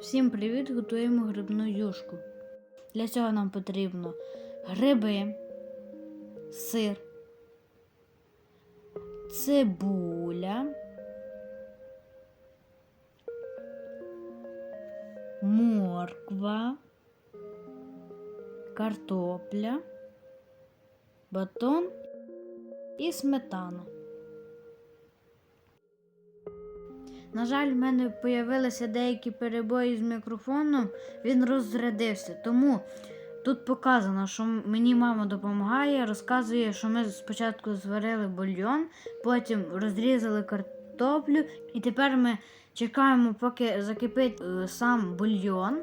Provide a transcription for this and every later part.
Всім привіт! Готуємо грибну юшку. Для цього нам потрібно гриби, сир, цибуля, морква, картопля, батон і сметана. На жаль, в мене з'явилися деякі перебої з мікрофоном, він розрядився. Тому тут показано, що мені мама допомагає, розказує, що ми спочатку зварили бульйон, потім розрізали картоплю, і тепер ми чекаємо, поки закипить е, сам бульйон,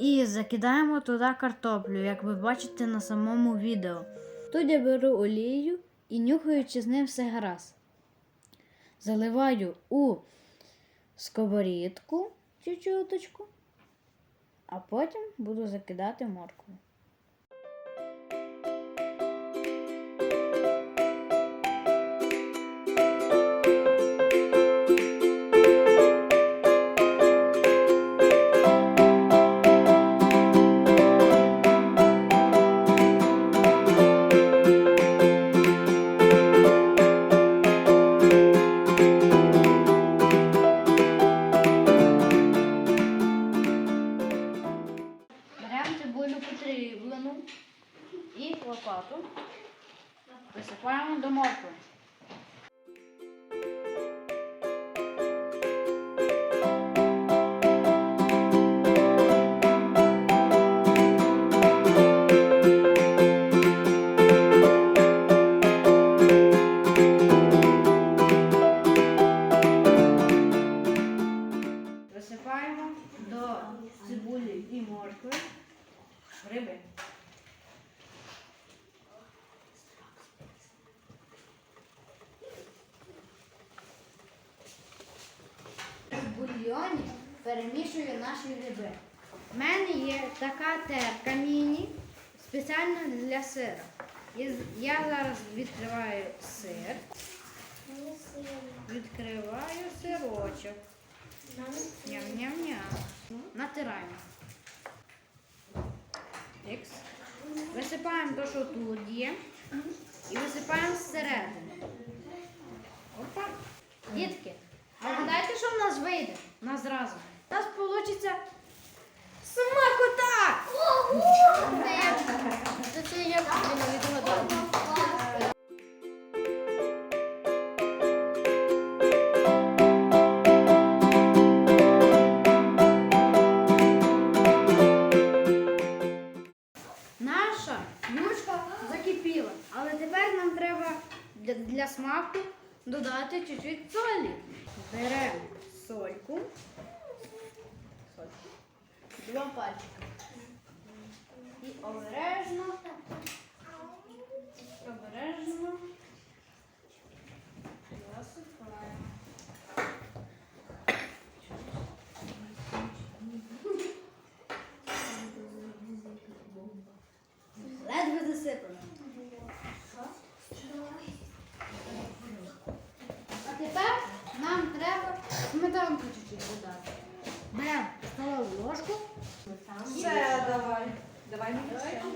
і закидаємо туди картоплю, як ви бачите на самому відео. Тут я беру олію і нюхаю, чи з ним все гаразд. Заливаю у сковорідку цю чуточку, а потім буду закидати моркву. Потріблену і лопату. Висипаємо до моркви. Висипаємо до цибулі і моркви гриби. В бульйоні перемішую наші гриби. У мене є така терка міні спеціально для сира. Я зараз відкриваю сир, відкриваю сирочок. Ням-ням-ням. Натираємо. Висипаємо те, що тут є. І висипаємо зсередини. Опа. Дітки, а вгадайте, що в нас вийде? У нас зразу. У нас вийде але тепер нам треба для, для смаку додати чуть-чуть солі. Беремо сольку. Сольку. Два пальчика. І обережно. Обережно. Засипаємо. Ледве засипано. А тепер нам треба сметанку чуть-чуть додати. Беремо столову ложку. Ще давай. Давай мішаємо.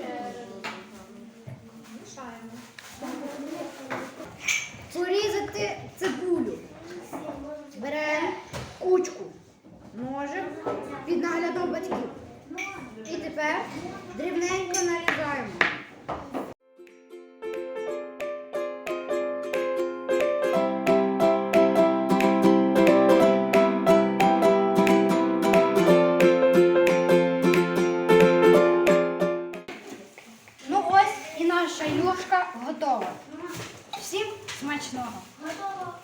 Смачного! Готово.